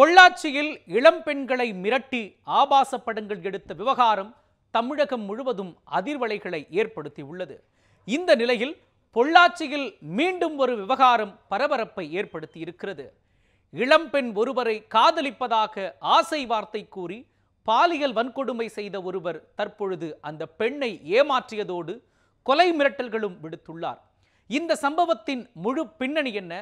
பொள்ளாச்சியில் இளம்பெண்களை மிரட்டி ஆபாச படங்கள் எடுத்த விவகாரம் தமிழகம் முழுவதும் அதிர்வலைகளை ஏற்படுத்தியுள்ளது. இந்த நிலையில் பொள்ளாச்சியில் மீண்டும் ஒரு விவகாரம் பரபரப்பை ஏற்படுத்தி இருக்கிறது இளம்பெண் ஒருவரை காதலிப்பதாக ஆசை வார்த்தை கூறி பாலியல் வன்கொடுமை செய்த ஒருவர் தற்பொழுது அந்த பெண்ணை ஏமாற்றியதோடு கொலை மிரட்டல்களும் விடுத்துள்ளார். இந்த சம்பவத்தின் முழு பின்னணி என்ன?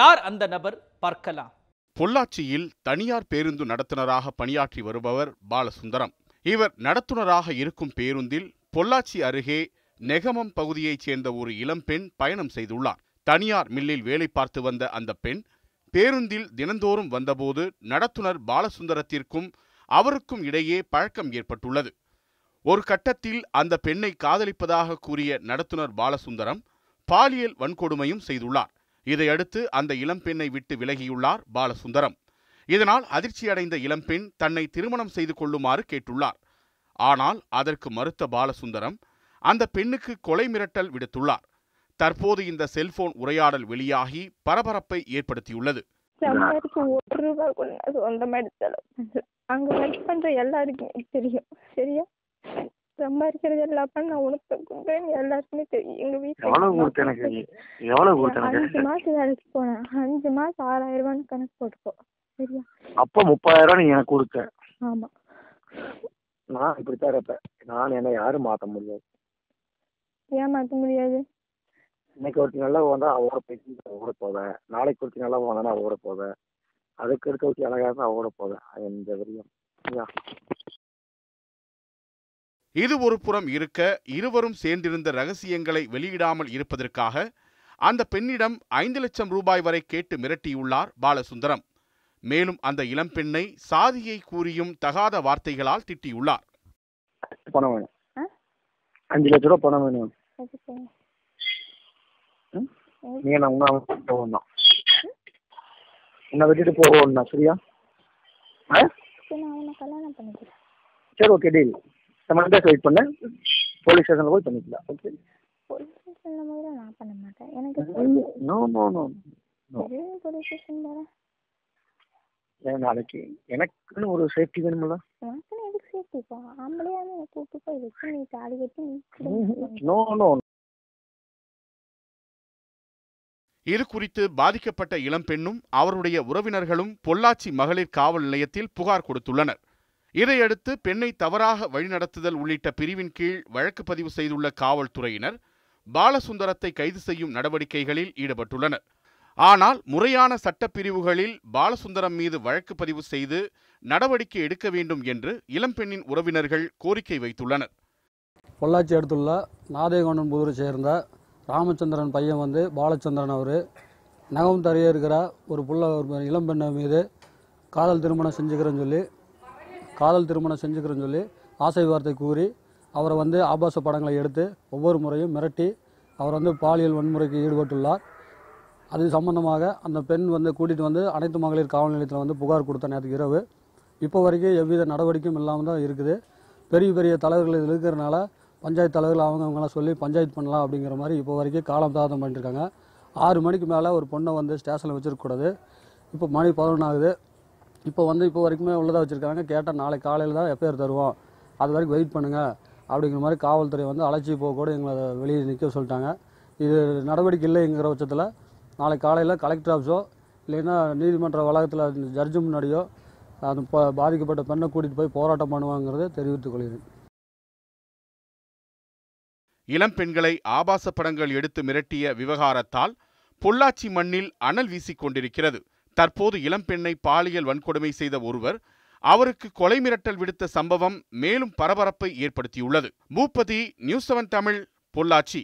யார் அந்த நபர்? பார்க்கலாம். பொள்ளாச்சியில் தனியார் பேருந்து நடத்துனராக பணியாற்றி வருபவர் பாலசுந்தரம். இவர் நடத்துனராக இருக்கும் பேருந்தில் பொள்ளாச்சி அருகே நெகமம் பகுதியைச் சேர்ந்த ஒரு இளம்பெண் பயணம் செய்துள்ளார். தனியார் மில்லில் வேலை பார்த்து வந்த அந்த பெண் பேருந்தில் தினந்தோறும் வந்தபோது நடத்துனர் பாலசுந்தரத்திற்கும் அவருக்கும் இடையே பழக்கம் ஏற்பட்டுள்ளது. ஒரு கட்டத்தில் அந்த பெண்ணை காதலிப்பதாக கூறிய நடத்துனர் பாலசுந்தரம் பாலியல் வன்கொடுமையும் செய்துள்ளார். இதையடுத்து அந்த இளம்பெண்ணை விட்டு விலகியுள்ளார் பாலசுந்தரம். இதனால் அதிர்ச்சியடைந்த இளம்பெண் தன்னை திருமணம் செய்து கொள்ளுமாறு கேட்டுள்ளார். ஆனால் அதற்கு மறுத்த பாலசுந்தரம் அந்த பெண்ணுக்கு கொலை மிரட்டல் விடுத்துள்ளார். தற்போது இந்த செல்போன் உரையாடல் வெளியாகி பரபரப்பை ஏற்படுத்தியுள்ளது. சம்பாதிக்க ஒரு சொந்தமா எடுத்தாலும். அங்க ஒர்க் பண்ற எல்லாருக்குமே தெரியும். சரியா? சம்பாதிக்கிறது எல்லாப்ப நான் உனக்கு கொடுக்குறேன்னு எல்லாருக்குமே தெரியும். எங்க வீட்டுல கொடுத்த எனக்கு கொடுத்த அஞ்சு மாசம் வேலைக்கு போனேன். அஞ்சு மாசம் ஆறாயிரம் ரூபான்னு கணக்கு போட்டுக்கோ. சரியா? அப்போ முப்பதாயிரம் ரூபாய் நீ எனக்கு கொடுத்த. ஆமா. நான் இப்படித்தான் இருப்பேன். நான் என்ன யாரும் மாத்த முடியாது. ஏமாத்த முடியாது? இன்னைக்கு ஒருத்தி நல்லா வந்தா அவரோட போய் ஓட போவேன். நாளைக்கு ஒருத்தி நல்லா வந்தா அவரோட போவேன். அதுக்கு இருக்க ஒருத்தி அழகா இருந்தா அவரோட போவேன். அது எந்த வரையும்? இது ஒரு புறம் இருக்க இருவரும் சேர்ந்திருந்த ரகசியங்களை வெளியிடாமல் இருப்பதற்காக அந்த பெண்ணிடம் ஐந்து லட்சம் ரூபாய் வரை கேட்டு மிரட்டியுள்ளார் பாலசுந்தரம். மேலும் அந்த இளம்பெண்ணை சாதியை கூறியும் தகாத வார்த்தைகளால் திட்டியுள்ளார். பணம் வேணும்? அஞ்சு லட்ச ரூபா பணம் வேணும்? நீங்க நான் உன்னை போகணும் உன்னை விட்டுட்டு போகணும் சரியா? சரி okay deal. Seven days wait பண்ணு போலீஸ் ஸ்டேஷனில் போய் பண்ணிக்கலாம். ஓகே போலீஸ் ஸ்டேஷன்ல முதல்ல நான் பண்ண மாட்டேன். எனக்கு no no no police station வரேன் ஏன் நாளைக்கு எனக்குன்னு ஒரு சேஃப்டி வேணுமில்ல உனக்குன்னு எதுக்கு சேர்த்துப்பா ஆம்பளையாவது என்னை கூட்டு போய் வச்சு நீ தாலி கட்டி. நோ நோ இது குறித்து பாதிக்கப்பட்ட இளம்பெண்ணும் அவருடைய உறவினர்களும் பொள்ளாச்சி மகளிர் காவல் நிலையத்தில் புகார் கொடுத்துள்ளனர். இதையடுத்து பெண்ணை தவறாக வழிநடத்துதல் உள்ளிட்ட பிரிவின் கீழ் வழக்கு பதிவு செய்துள்ள காவல்துறையினர் பாலசுந்தரத்தை கைது செய்யும் நடவடிக்கைகளில் ஈடுபட்டுள்ளனர். ஆனால் முறையான சட்டப்பிரிவுகளில் பாலசுந்தரம் மீது வழக்கு பதிவு செய்து நடவடிக்கை எடுக்க வேண்டும் என்று இளம்பெண்ணின் உறவினர்கள் கோரிக்கை வைத்துள்ளனர். பொள்ளாச்சி அடுத்துள்ள நாதேகவுண்டன் புதூரை சேர்ந்த ராமச்சந்திரன் பையன் வந்து பாலச்சந்திரன் அவர். நகம் தரையே இருக்கிற ஒரு புள்ள ஒரு இளம்பெண்ணை மீது காதல் திருமணம் செஞ்சுக்கிறேன்னு சொல்லி காதல் திருமணம் செஞ்சுக்கிறேன்னு சொல்லி ஆசை வார்த்தை கூறி அவரை வந்து ஆபாச படங்களை எடுத்து ஒவ்வொரு முறையும் மிரட்டி அவர் வந்து பாலியல் வன்முறைக்கு ஈடுபட்டுள்ளார். அது சம்பந்தமாக அந்த பெண் வந்து கூட்டிகிட்டு வந்து அனைத்து மகளிர் காவல் நிலையத்தில் வந்து புகார் கொடுத்த நேற்று இரவு. இப்போ வரைக்கும் எவ்வித நடவடிக்கையும் இல்லாமல் தான் இருக்குது. பெரிய பெரிய தலைவர்கள் இதில் இருக்கிறனால பஞ்சாயத்து தலைவர்கள் அவங்க அவங்களாம் சொல்லி பஞ்சாயத்து பண்ணலாம் அப்படிங்கிற மாதிரி இப்போ வரைக்கும் காலம் தாதம் பண்ணிட்டுருக்காங்க ஆறு மணிக்கு மேலே ஒரு பொண்ணை வந்து ஸ்டேஷனில் வச்சிருக்கக்கூடாது. இப்போ மணி பதினொன்று ஆகுது இப்போ வந்து இப்போ வரைக்குமே உள்ளதாக வச்சுருக்காங்க கேட்டால் நாளை காலையில் தான் எஃப்ஐஆர் தருவோம். அது வரைக்கும் வெயிட் பண்ணுங்கள் அப்படிங்கிற மாதிரி காவல்துறை வந்து அழைச்சி போக கூட எங்களை வெளியே நிற்க சொல்லிட்டாங்க. இது நடவடிக்கை இல்லைங்கிற பட்சத்தில் நாளை காலையில் கலெக்டர் ஆஃபீஸோ இல்லைன்னா நீதிமன்ற வளாகத்தில் ஜட்ஜு முன்னாடியோ அது பாதிக்கப்பட்ட பெண்ணை கூட்டிகிட்டு போய் போராட்டம் பண்ணுவாங்கிறதை தெரிவித்துக் கொள்கிறேன். இளம்பெண்களை ஆபாச படங்கள் எடுத்து மிரட்டிய விவகாரத்தால் பொள்ளாச்சி மண்ணில் அனல் வீசிக் கொண்டிருக்கிறது. தற்போது இளம்பெண்ணை பாலியல் வன்கொடுமை செய்த ஒருவர் அவருக்கு கொலை மிரட்டல் விடுத்த சம்பவம் மேலும் பரபரப்பை ஏற்படுத்தியுள்ளது. Boopathi news seven Tamil Pollachi.